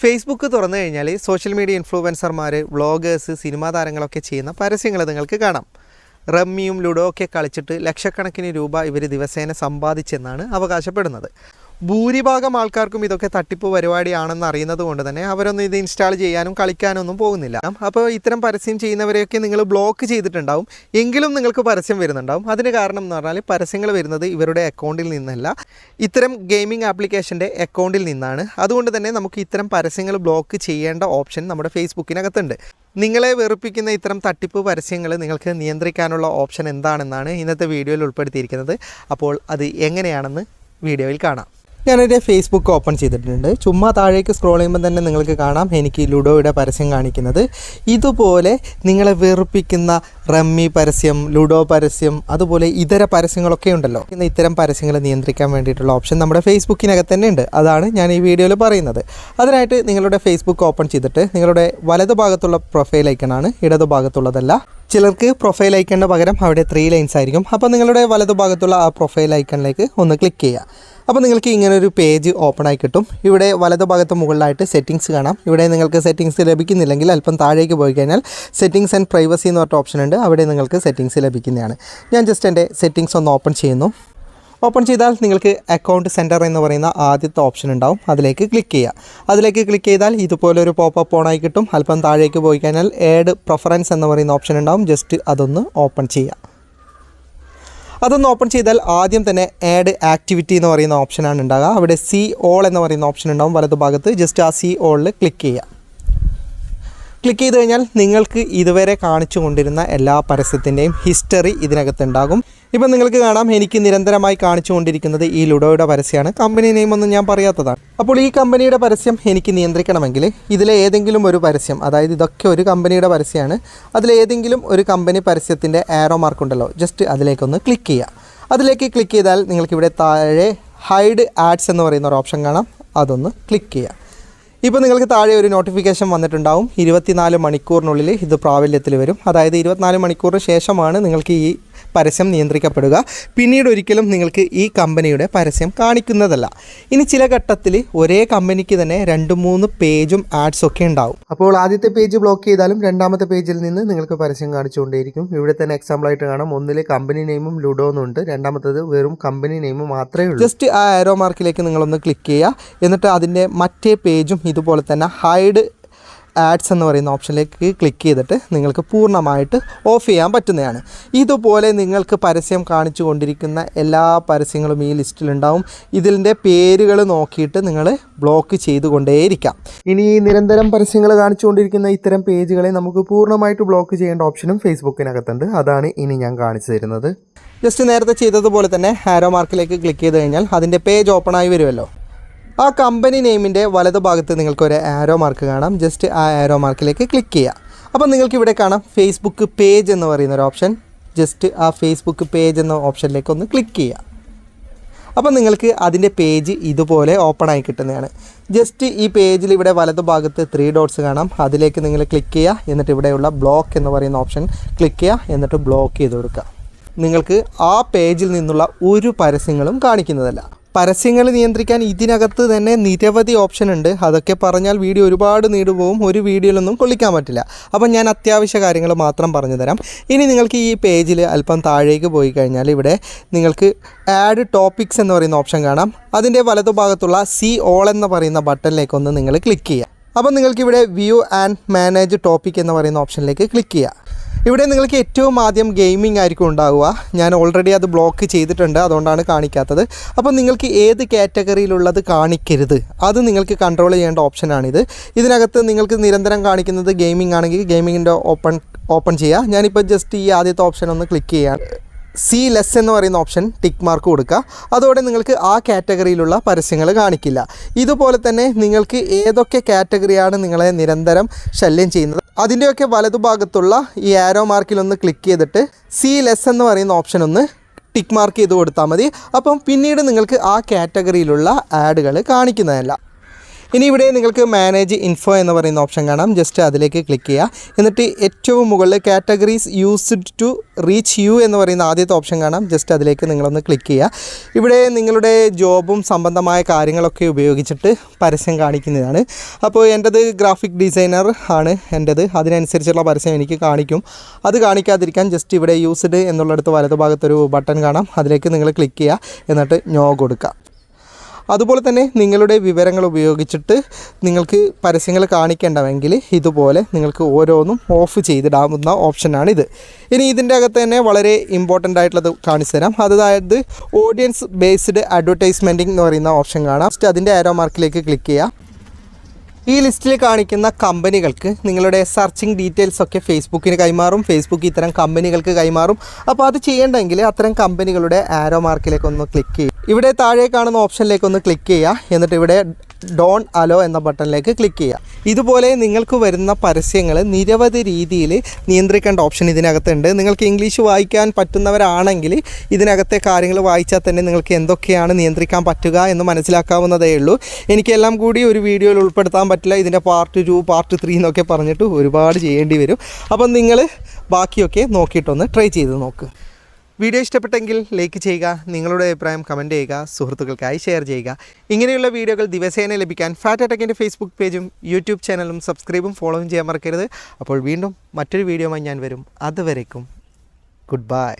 Facebook തുറന്നു കഴിഞ്ഞാൽ social media ഇൻഫ്ലുവൻസർമാർ വ്ളോഗേഴ്സ് സിനിമാ താരങ്ങളൊക്കെ ചെയ്യുന്ന പരസ്യങ്ങൾ നിങ്ങൾക്ക് കാണാം. റമ്മിയും ലുഡോ ഒക്കെ കളിച്ചിട്ട് ലക്ഷക്കണക്കിന് രൂപ ഇവർ ദിവസേന സമ്പാദിച്ചെന്നാണ് അവകാശപ്പെടുന്നത്. ഭൂരിഭാഗം ആൾക്കാർക്കും ഇതൊക്കെ തട്ടിപ്പ് പരിപാടിയാണെന്ന് അറിയുന്നത് കൊണ്ട് തന്നെ അവരൊന്നും ഇത് ഇൻസ്റ്റാൾ ചെയ്യാനും കളിക്കാനും ഒന്നും പോകുന്നില്ല. അപ്പോൾ ഇത്തരം പരസ്യം ചെയ്യുന്നവരെയൊക്കെ നിങ്ങൾ ബ്ലോക്ക് ചെയ്തിട്ടുണ്ടാവും. എങ്കിലും നിങ്ങൾക്ക് പരസ്യം വരുന്നുണ്ടാവും. അതിന് കാരണം എന്ന് പറഞ്ഞാൽ പരസ്യങ്ങൾ വരുന്നത് ഇവരുടെ അക്കൗണ്ടിൽ നിന്നല്ല. ഇത്തരം ഗെയിമിംഗ് ആപ്ലിക്കേഷന്റെ അക്കൗണ്ടിൽ നിന്നാണ്. അതുകൊണ്ട് തന്നെ നമുക്ക് ഇത്തരം പരസ്യങ്ങൾ ബ്ലോക്ക് ചെയ്യേണ്ട ഓപ്ഷൻ നമ്മുടെ ഫേസ്ബുക്കിനകത്തുണ്ട് നിങ്ങളെ വെറുപ്പിക്കുന്ന ഇത്തരം തട്ടിപ്പ് പരസ്യങ്ങൾ നിങ്ങൾക്ക് നിയന്ത്രിക്കാനുള്ള ഓപ്ഷൻ എന്താണെന്നാണ് ഇന്നത്തെ വീഡിയോയിൽ ഉൾപ്പെടുത്തിയിരിക്കുന്നത്. അപ്പോൾ അത് എങ്ങനെയാണെന്ന് വീഡിയോയിൽ കാണാം. ഞാനെന്റെ ഫേസ്ബുക്ക് ഓപ്പൺ ചെയ്തിട്ടുണ്ട്. ചുമ്മാ താഴേക്ക് സ്ക്രോൾ ചെയ്യുമ്പോൾ തന്നെ നിങ്ങൾക്ക് കാണാം. എനിക്ക് ലുഡോയുടെ പരസ്യം കാണിക്കുന്നത്. ഇതുപോലെ നിങ്ങളെ വെറുപ്പിക്കുന്ന റമ്മി പരസ്യം ലുഡോ പരസ്യം അതുപോലെ ഇതര പരസ്യങ്ങളൊക്കെ ഉണ്ടല്ലോ. ഇന്ന് ഇത്തരം പരസ്യങ്ങൾ നിയന്ത്രിക്കാൻ വേണ്ടിയിട്ടുള്ള ഓപ്ഷൻ നമ്മുടെ ഫേസ്ബുക്കിനകത്ത് തന്നെ ഉണ്ട്. അതാണ് ഞാൻ ഈ വീഡിയോയിൽ പറയുന്നത്. അതിനായിട്ട് നിങ്ങളുടെ ഫേസ്ബുക്ക് ഓപ്പൺ ചെയ്തിട്ട് നിങ്ങളുടെ വലതുഭാഗത്തുള്ള പ്രൊഫൈൽ ഐക്കണാണ് ഇടതുഭാഗത്തുള്ളതല്ല ചിലർക്ക് പ്രൊഫൈൽ ഐക്കണിന് പകരം അവിടെ ത്രീ ലൈൻസ് ആയിരിക്കും. അപ്പോൾ നിങ്ങളുടെ വലതുഭാഗത്തുള്ള ആ പ്രൊഫൈൽ ഐക്കണിലേക്ക് ഒന്ന് ക്ലിക്ക് ചെയ്യുക. അപ്പോൾ നിങ്ങൾക്ക് ഇങ്ങനെ ഒരു പേജ് ഓപ്പൺ ആയി കിട്ടും. ഇവിടെ വലതുഭാഗത്ത് മുകളിലായിട്ട് സെറ്റിങ്സ് കാണാം. ഇവിടെ നിങ്ങൾക്ക് സെറ്റിങ്സ് ലഭിക്കുന്നില്ലെങ്കിൽ അല്പം താഴേക്ക് പോയി കഴിഞ്ഞാൽ സെറ്റിങ്സ് ആൻഡ് പ്രൈവസി എന്ന് പറഞ്ഞ ഓപ്ഷൻ ഉണ്ട്. അവിടെ നിങ്ങൾക്ക് സെറ്റിങ്സ് ലഭിക്കുന്നതാണ്. ഞാൻ ജസ്റ്റ് എന്റെ സെറ്റിങ്സ് ഒന്ന് ഓപ്പൺ ചെയ്യുന്നു. ഓപ്പൺ ചെയ്താൽ നിങ്ങൾക്ക് അക്കൗണ്ട് സെന്റർ എന്ന് പറയുന്ന ആദ്യത്തെ ഓപ്ഷൻ ഉണ്ടാവും. അതിലേക്ക് ക്ലിക്ക് ചെയ്യുക. അതിലേക്ക് ക്ലിക്ക് ചെയ്താൽ ഇതുപോലെ ഒരു പോപ്പപ്പ് ഓണായി കിട്ടും. അല്പം താഴേക്ക് പോയി കഴിഞ്ഞാൽ ഏഡ് പ്രിഫറൻസ് എന്ന് പറയുന്ന ഓപ്ഷൻ ഉണ്ടാവും. ജസ്റ്റ് അതൊന്ന് ഓപ്പൺ ചെയ്യുക. അതൊന്ന് ഓപ്പൺ ചെയ്താൽ ആദ്യം തന്നെ ആഡ് ആക്ടിവിറ്റി എന്ന് പറയുന്ന ഓപ്ഷനാണ് ഉണ്ടാകുക അവിടെ സി ഓൾ എന്ന് പറയുന്ന ഓപ്ഷൻ ഉണ്ടാവും. വലതുഭാഗത്ത് ജസ്റ്റ് ആ സി ഓളിൽ ക്ലിക്ക് ചെയ്യുക. ക്ലിക്ക് ചെയ്ത് കഴിഞ്ഞാൽ നിങ്ങൾക്ക് ഇതുവരെ കാണിച്ചു കൊണ്ടിരുന്ന എല്ലാ പരസ്യത്തിന്റെയും ഹിസ്റ്ററി ഇതിനകത്തുണ്ടാകും. ഇപ്പം നിങ്ങൾക്ക് കാണാം എനിക്ക് നിരന്തരമായി കാണിച്ചു കൊണ്ടിരിക്കുന്നത് ഈ ലുഡോയുടെ പരസ്യമാണ് കമ്പനി നെയിം ഒന്നും ഞാൻ പറയാത്തതാണ്. അപ്പോൾ ഈ കമ്പനിയുടെ പരസ്യം എനിക്ക് നിയന്ത്രിക്കണമെങ്കിൽ ഇതിലെ ഏതെങ്കിലും ഒരു പരസ്യം അതായത് ഇതൊക്കെ ഒരു കമ്പനിയുടെ പരസ്യമാണ് അതിലേതെങ്കിലും ഒരു കമ്പനി പരസ്യത്തിന്റെ ആരോ മാർക്ക് ഉണ്ടല്ലോ ജസ്റ്റ് അതിലേക്കൊന്ന് ക്ലിക്ക് ചെയ്യുക. അതിലേക്ക് ക്ലിക്ക് ചെയ്താൽ നിങ്ങൾക്കിവിടെ താഴെ ഹൈഡ് ആഡ്സ് എന്ന് പറയുന്ന ഒരു ഓപ്ഷൻ കാണാം. അതൊന്ന് ക്ലിക്ക് ചെയ്യുക. ഇപ്പോൾ നിങ്ങൾക്ക് താഴെ ഒരു നോട്ടിഫിക്കേഷൻ വന്നിട്ടുണ്ടാവും. ഇരുപത്തിനാല് മണിക്കൂറിനുള്ളിൽ ഇത് പ്രാബല്യത്തിൽ വരും. അതായത് ഇരുപത്തിനാല് മണിക്കൂറിന് ശേഷമാണ് നിങ്ങൾക്ക് ഈ പരസ്യം നിയന്ത്രിക്കപ്പെടുക. പിന്നീട് ഒരിക്കലും നിങ്ങൾക്ക് ഈ കമ്പനിയുടെ പരസ്യം കാണിക്കുന്നതല്ല. ഇനി ചില ഘട്ടത്തിൽ ഒരേ കമ്പനിക്ക് തന്നെ രണ്ട് മൂന്ന് പേജും ആഡ്സ് ഒക്കെ ഉണ്ടാവും. അപ്പോൾ ആദ്യത്തെ പേജ് ബ്ലോക്ക് ചെയ്താലും രണ്ടാമത്തെ പേജിൽ നിന്ന് നിങ്ങൾക്ക് പരസ്യം കാണിച്ചുകൊണ്ടേയിരിക്കും. ഇവിടെ തന്നെ എക്സാമ്പിൾ ആയിട്ട് കാണാം. ഒന്നിൽ കമ്പനി നെയിമും ലുഡോ എന്നുണ്ട് രണ്ടാമത്തത് വെറും കമ്പനി നെയിമും മാത്രമേ ഉള്ളൂ. ജസ്റ്റ് ആ ആരോ മാർക്കിലേക്ക് നിങ്ങളൊന്ന് ക്ലിക്ക് ചെയ്യുക. എന്നിട്ട് അതിന്റെ മറ്റേ പേജും ഇതുപോലെ തന്നെ ഹൈഡ് ആഡ്സ് എന്ന് പറയുന്ന ഓപ്ഷനിലേക്ക് ക്ലിക്ക് ചെയ്തിട്ട് നിങ്ങൾക്ക് പൂർണമായിട്ട് ഓഫ് ചെയ്യാൻ പറ്റുന്നതാണ്. ഇതുപോലെ നിങ്ങൾക്ക് പരസ്യം കാണിച്ചു കൊണ്ടിരിക്കുന്ന എല്ലാ പരസ്യങ്ങളും ഈ ലിസ്റ്റിലുണ്ടാവും ഇതിന്റെ പേരുകൾ നോക്കിയിട്ട് നിങ്ങൾ ബ്ലോക്ക് ചെയ്തുകൊണ്ടേയിരിക്കാം. ഇനി ഈ നിരന്തരം പരസ്യങ്ങൾ കാണിച്ചുകൊണ്ടിരിക്കുന്ന ഇത്തരം പേജുകളെ നമുക്ക് പൂർണമായിട്ട് ബ്ലോക്ക് ചെയ്യേണ്ട ഓപ്ഷനും ഫേസ്ബുക്കിനകത്തുണ്ട് അതാണ് ഇനി ഞാൻ കാണിച്ചു തരുന്നത്. ജസ്റ്റ് നേരത്തെ ചെയ്തതുപോലെ തന്നെ ഹാരോ മാർക്കിലേക്ക് ക്ലിക്ക് ചെയ്ത് കഴിഞ്ഞാൽ അതിന്റെ പേജ് ഓപ്പൺ ആയി വരുമല്ലോ. ആ കമ്പനി നെയിമിന്റെ വലതുഭാഗത്ത് നിങ്ങൾക്കൊരു ആരോ മാർക്ക് കാണാം. ജസ്റ്റ് ആ ആരോ മാർക്കിലേക്ക് ക്ലിക്ക് ചെയ്യുക. അപ്പോൾ നിങ്ങൾക്ക് ഇവിടെ കാണാം ഫേസ്ബുക്ക് പേജ് എന്ന് പറയുന്ന ഒരു ഓപ്ഷൻ ജസ്റ്റ് ആ ഫേസ്ബുക്ക് പേജ് എന്ന ഓപ്ഷനിലേക്ക് ഒന്ന് ക്ലിക്ക് ചെയ്യുക. അപ്പോൾ നിങ്ങൾക്ക് അതിന്റെ പേജ് ഇതുപോലെ ഓപ്പൺ ആയി കിട്ടുന്നതാണ്. ജസ്റ്റ് ഈ പേജിൽ ഇവിടെ വലതുഭാഗത്ത് ത്രീ ഡോട്ട്സ് കാണാം. അതിലേക്ക് നിങ്ങൾ ക്ലിക്ക് ചെയ്യുക. എന്നിട്ട് ഇവിടെയുള്ള ബ്ലോക്ക് എന്ന് പറയുന്ന ഓപ്ഷൻ ക്ലിക്ക് ചെയ്യുക. എന്നിട്ട് ബ്ലോക്ക് ചെയ്ത് കൊടുക്കുക. നിങ്ങൾക്ക് ആ പേജിൽ നിന്നുള്ള ഒരു പരസ്യങ്ങളും കാണിക്കുന്നതല്ല. പരസ്യങ്ങൾ നിയന്ത്രിക്കാൻ ഇതിനകത്ത് തന്നെ നിരവധി ഓപ്ഷൻ ഉണ്ട്. അതൊക്കെ പറഞ്ഞാൽ വീഡിയോ ഒരുപാട് നീണ്ടുപോകും ഒരു വീഡിയോയിലൊന്നും കൊള്ളിക്കാൻ പറ്റില്ല. അപ്പം ഞാൻ അത്യാവശ്യ കാര്യങ്ങൾ മാത്രം പറഞ്ഞു തരാം. ഇനി നിങ്ങൾക്ക് ഈ പേജിൽ അല്പം താഴേക്ക് പോയി കഴിഞ്ഞാൽ ഇവിടെ നിങ്ങൾക്ക് ആഡ് ടോപ്പിക്സ് എന്ന് പറയുന്ന ഓപ്ഷൻ കാണാം. അതിന്റെ വലതുഭാഗത്തുള്ള സി ഓൾ എന്ന് പറയുന്ന ബട്ടണിലേക്ക് ഒന്ന് നിങ്ങൾ ക്ലിക്ക് ചെയ്യുക. അപ്പം നിങ്ങൾക്കിവിടെ വ്യൂ ആൻഡ് മാനേജ് ടോപ്പിക് എന്ന് പറയുന്ന ഓപ്ഷനിലേക്ക് ക്ലിക്ക് ചെയ്യുക. ഇവിടെ നിങ്ങൾക്ക് ഏറ്റവും ആദ്യം ഗെയിമിംഗ് ആയിരിക്കും ഉണ്ടാവുക. ഞാൻ ഓൾറെഡി അത് ബ്ലോക്ക് ചെയ്തിട്ടുണ്ട് അതുകൊണ്ടാണ് കാണിക്കാത്തത്. അപ്പോൾ നിങ്ങൾക്ക് ഏത് കാറ്റഗറിയിലുള്ളത് കാണിക്കരുത്. അത് നിങ്ങൾക്ക് കൺട്രോൾ ചെയ്യേണ്ട ഓപ്ഷനാണിത് ഇതിനകത്ത് നിങ്ങൾക്ക് നിരന്തരം കാണിക്കുന്നത് ഗെയിമിംഗ് ആണെങ്കിൽ ഗെയിമിങ്ങിന്റെ ഓപ്പൺ ഓപ്പൺ ചെയ്യുക. ഞാനിപ്പോൾ ജസ്റ്റ് ഈ ആദ്യത്തെ ഓപ്ഷൻ ഒന്ന് ക്ലിക്ക് ചെയ്യാം. സി ലെസ് എന്ന് പറയുന്ന ഓപ്ഷൻ ടിക്ക് മാർക്ക് കൊടുക്കുക അതോടെ നിങ്ങൾക്ക് ആ കാറ്റഗറിയിലുള്ള പരസ്യങ്ങൾ കാണിക്കില്ല. ഇതുപോലെ തന്നെ നിങ്ങൾക്ക് ഏതൊക്കെ കാറ്റഗറിയാണ് നിങ്ങളെ നിരന്തരം ശല്യം ചെയ്യുന്നത്? അതിന്റെയൊക്കെ വലതുഭാഗത്തുള്ള ഈ ആരോ മാർക്കിലൊന്ന് ക്ലിക്ക് ചെയ്തിട്ട് സി ലെസ് എന്ന് പറയുന്ന ഓപ്ഷൻ ഒന്ന് ടിക്ക് മാർക്ക് ചെയ്ത് കൊടുത്താൽ മതി. അപ്പം പിന്നീട് നിങ്ങൾക്ക് ആ കാറ്റഗറിയിലുള്ള ആഡുകൾ കാണിക്കുന്നതല്ല. ഇനി ഇവിടെ നിങ്ങൾക്ക് മാനേജ് ഇൻഫോ എന്ന് പറയുന്ന ഓപ്ഷൻ കാണാം. ജസ്റ്റ് അതിലേക്ക് ക്ലിക്ക് ചെയ്യുക. എന്നിട്ട് ഏറ്റവും മുകളിൽ categories used to reach you എന്ന് പറയുന്ന ആദ്യത്തെ ഓപ്ഷൻ കാണാം. ജസ്റ്റ് അതിലേക്ക് നിങ്ങളൊന്ന് ക്ലിക്ക് ചെയ്യുക. ഇവിടെ നിങ്ങളുടെ ജോബും സംബന്ധമായ കാര്യങ്ങളൊക്കെ ഉപയോഗിച്ചിട്ട് പരസ്യം കാണിക്കുന്നതാണ്. അപ്പോൾ എന്റെത് ഗ്രാഫിക് ഡിസൈനർ ആണ് എന്റെത് അതിനനുസരിച്ചുള്ള പരസ്യം എനിക്ക് കാണിക്കും. അത് കാണിക്കാതിരിക്കാൻ ജസ്റ്റ് ഇവിടെ യൂസ്ഡ് എന്നുള്ളിടത്ത് വലതുഭാഗത്തൊരു ബട്ടൺ കാണാം. അതിലേക്ക് നിങ്ങൾ ക്ലിക്ക് ചെയ്യുക. എന്നിട്ട് നോ കൊടുക്കുക. അതുപോലെ തന്നെ നിങ്ങളുടെ വിവരങ്ങൾ ഉപയോഗിച്ചിട്ട് നിങ്ങൾക്ക് പരസ്യങ്ങൾ കാണിക്കേണ്ടമെങ്കിൽ ഇതുപോലെ നിങ്ങൾക്ക് ഓരോന്നും ഓഫ് ചെയ്തിടാവുന്ന ഓപ്ഷനാണ് ഇത് ഇനി ഇതിന്റെ അകത്ത് തന്നെ വളരെ ഇമ്പോർട്ടന്റ് ആയിട്ടുള്ളത് കാണിച്ചു തരാം. അതായത് ഓഡിയൻസ് ബേസ്ഡ് അഡ്വർടൈസ്മെന്റിംഗ് എന്ന് പറയുന്ന ഓപ്ഷൻ കാണാം. ജസ്റ്റ് അതിന്റെ ആരോ മാർക്കിലേക്ക് ക്ലിക്ക് ചെയ്യുക ഈ ലിസ്റ്റിൽ കാണിക്കുന്ന കമ്പനികൾക്ക് നിങ്ങളുടെ സെർച്ചിങ് ഡീറ്റെയിൽസ് ഒക്കെ ഫേസ്ബുക്കിന് കൈമാറും. ഫേസ്ബുക്ക് ഇത്തരം കമ്പനികൾക്ക് കൈമാറും. അപ്പോൾ അത് ചെയ്യേണ്ടെങ്കിൽ അത്തരം കമ്പനികളുടെ ആരോ മാർക്കിലേക്ക് ഒന്ന് ക്ലിക്ക് ചെയ്യും. ഇവിടെ താഴെ കാണുന്ന ഓപ്ഷനിലേക്ക് ഒന്ന് ക്ലിക്ക് ചെയ്യുക. എന്നിട്ട് ഇവിടെ ഡോൺ അലോ എന്ന ബട്ടണിലേക്ക് ക്ലിക്ക് ചെയ്യുക. ഇതുപോലെ നിങ്ങൾക്ക് വരുന്ന പരസ്യങ്ങൾ നിരവധി രീതിയിൽ നിയന്ത്രിക്കേണ്ട ഓപ്ഷൻ ഇതിനകത്തുണ്ട്. നിങ്ങൾക്ക് ഇംഗ്ലീഷ് വായിക്കാൻ പറ്റുന്നവരാണെങ്കിൽ ഇതിനകത്തെ കാര്യങ്ങൾ വായിച്ചാൽ തന്നെ നിങ്ങൾക്ക് എന്തൊക്കെയാണ് നിയന്ത്രിക്കാൻ പറ്റുക എന്ന് മനസ്സിലാക്കാവുന്നതേ ഉള്ളൂ. എനിക്കെല്ലാം കൂടി ഒരു വീഡിയോയിൽ ഉൾപ്പെടുത്താൻ പറ്റില്ല. ഇതിന്റെ പാർട്ട് ടു പാർട്ട് ത്രീ എന്നൊക്കെ പറഞ്ഞിട്ട് ഒരുപാട് ചെയ്യേണ്ടി വരും. അപ്പം നിങ്ങൾ ബാക്കിയൊക്കെ നോക്കിയിട്ടൊന്ന് ട്രൈ ചെയ്ത് നോക്ക്. വീഡിയോ ഇഷ്ടപ്പെട്ടെങ്കിൽ ലൈക്ക് ചെയ്യുക നിങ്ങളുടെ അഭിപ്രായം കമന്റ് ചെയ്യുക സുഹൃത്തുക്കൾക്കായി ഷെയർ ചെയ്യുക. ഇങ്ങനെയുള്ള വീഡിയോകൾ ദിവസേന ലഭിക്കാൻ ഫാറ്റ് അറ്റക്കിന്റെ ഫേസ്ബുക്ക് പേജും യൂട്യൂബ് ചാനലും സബ്സ്ക്രൈബും ഫോളോയും ചെയ്യാൻ മറക്കരുത്. അപ്പോൾ വീണ്ടും മറ്റൊരു വീഡിയോയുമായി ഞാൻ വരും. അതുവരേക്കും ഗുഡ് ബൈ